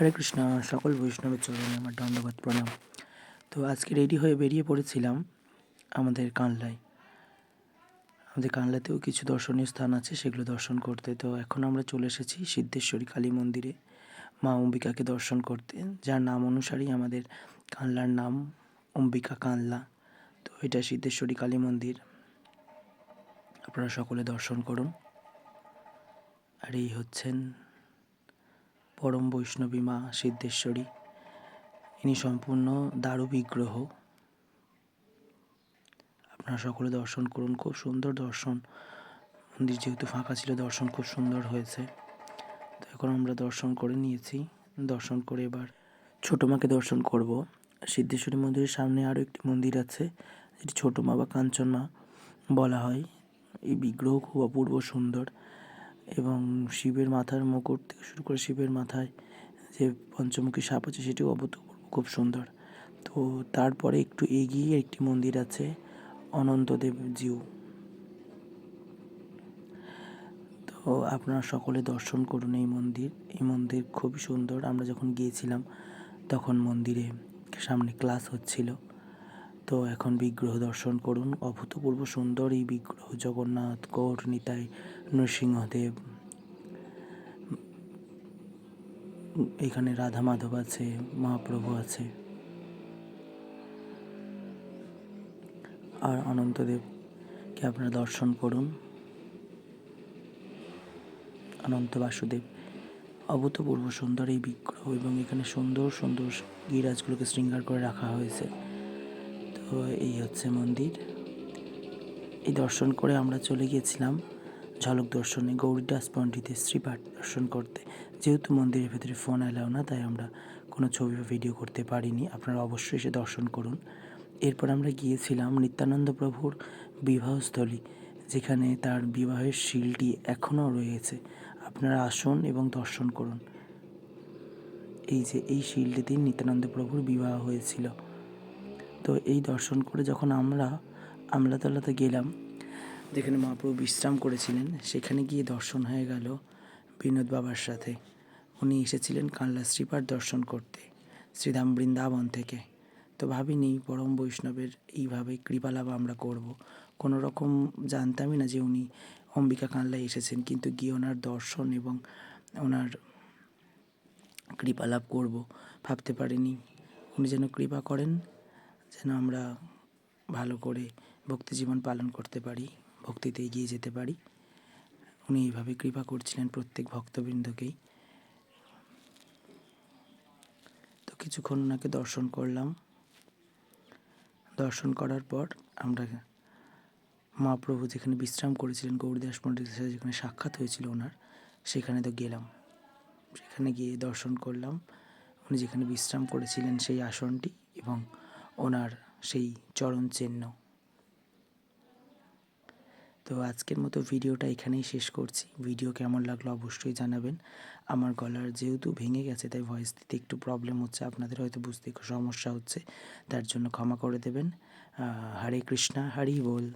হরে কৃষ্ণ, সকল বৈষ্ণবের চরণে আমার দণ্ডবাদ প্রণাম। তো আজকে রেডি হয়ে বেরিয়ে পড়েছিলাম আমাদের কানলায়। আমাদের কানলাতেও কিছু দর্শনীয় স্থান আছে, সেগুলো দর্শন করতে। তো এখন আমরা চলে এসেছি সিদ্ধেশ্বরী কালী মন্দিরে মা অম্বিকাকে দর্শন করতে, যার নাম অনুসারেই আমাদের কানলার নাম অম্বিকা কানলা। তো এটা সিদ্ধেশ্বরী কালী মন্দির। আপনারা সকলে দর্শন করুন। আর এই হচ্ছেন পরম বৈষ্ণবী মা সিদ্ধেশ্বরী। ইনি সম্পূর্ণ দারু বিগ্রহ। আপনারা সকলে দর্শন করুন, খুব সুন্দর দর্শন। মন্দির যেহেতু ফাঁকা ছিল, দর্শন খুব সুন্দর হয়েছে। তো এখন আমরা দর্শন করে নিয়েছি। দর্শন করে এবার ছোটো মাকে দর্শন করব। সিদ্ধেশ্বরী মন্দিরের সামনে আরও একটি মন্দির আছে, যেটি ছোটো মা বা কাঞ্চন মা বলা হয়। এই বিগ্রহ খুব অপূর্ব সুন্দর। এবং শিবের মাথার মুকুট থেকে শুরু করে শিবের মাথায় যে পঞ্চমুখী সাপ আছে সেটিও অভূতপূর্ব, খুব সুন্দর। তো তারপরে একটু এগিয়ে একটি মন্দির আছে, অনন্তদেব জিউ। তো আপনারা সকলে দর্শন করুন এই মন্দির। এই মন্দির খুবই সুন্দর। আমরা যখন গিয়েছিলাম, তখন মন্দিরে সামনে ক্লাস হচ্ছিল। তো এখন বিগ্রহ দর্শন করুন। অভূতপূর্ব সুন্দর এই বিগ্রহ জগন্নাথ গৌর নিতাই, নৃসিংহদেব। এখানে রাধা মাধব আছে, মহাপ্রভু আছে। আর অনন্তদেবকে আপনারা দর্শন করুন। অনন্ত বাসুদেব। অভূতপূর্ব সুন্দর এই বিগ্রহ এবং এখানে সুন্দর সুন্দর গিরাজগুলোকে শৃঙ্গার করে রাখা হয়েছে। এই হচ্ছে মন্দির। এই দর্শন করে আমরা চলে গিয়েছিলাম ঝলক দর্শনে, গৌরীদাস পণ্ডিতের শ্রীপাঠ দর্শন করতে। যেহেতু মন্দিরের ভেতরে ফোন অ্যালাও না, তাই আমরা কোনো ছবি বা ভিডিও করতে পারিনি। আপনারা অবশ্যই এসে দর্শন করুন। এরপর আমরা গিয়েছিলাম নিত্যানন্দ প্রভুর বিবাহস্থলী, যেখানে তার বিবাহের শিলটি এখনও রয়েছে। আপনারা আসুন এবং দর্শন করুন। এই যে, এই শিলটিতে নিত্যানন্দ প্রভুর বিবাহ হয়েছিল। তো এই দর্শন করে যখন আমরা আমলাতলাতে গেলাম, যেখানে মহাপ্রভু বিশ্রাম করেছিলেন, সেখানে গিয়ে দর্শন হয়ে গেল বিনোদ বাবার সাথে। উনি এসেছিলেন কানলা শ্রীপার দর্শন করতে, শ্রীধাম বৃন্দাবন থেকে। তো ভাবিনি পরম বৈষ্ণবের এইভাবে কৃপালাভ আমরা করব। কোনো রকম জানতামই না যে উনি অম্বিকা কানলায় এসেছেন, কিন্তু গিয়ে ওনার দর্শন এবং ওনার কৃপালাভ করব। ভাবতে পারিনি। উনি যেন কৃপা করেন যেন আমরা ভালো করে ভক্তি জীবন পালন করতে পারি, ভক্তিতে এগিয়ে যেতে পারি। উনি এইভাবে কৃপা করছিলেন প্রত্যেক ভক্তবৃন্দকেই। তো কিছুক্ষণ ওনাকে দর্শন করলাম। দর্শন করার পর আমরা মহাপ্রভু যেখানে বিশ্রাম করেছিলেন, গৌরদাস পণ্ডিতের সাথে যেখানে সাক্ষাৎ হয়েছিল ওনার, সেখানে তো গেলাম। সেখানে গিয়ে দর্শন করলাম। উনি যেখানে বিশ্রাম করেছিলেন সেই আসনটি এবং ওনার সেই চরণ চিহ্ন। তো আজকের মতো ভিডিওটা এখানেই শেষ করছি। ভিডিও কেমন লাগল অবশ্যই জানাবেন। আমার গলার যেহেতু ভেঙে গেছে, তাই ভয়েস দিতে একটু প্রবলেম হচ্ছে। আপনাদের হয়তো বুঝতে সমস্যা হচ্ছে, তার জন্য ক্ষমা করে দেবেন। হরে কৃষ্ণা, হরি বল।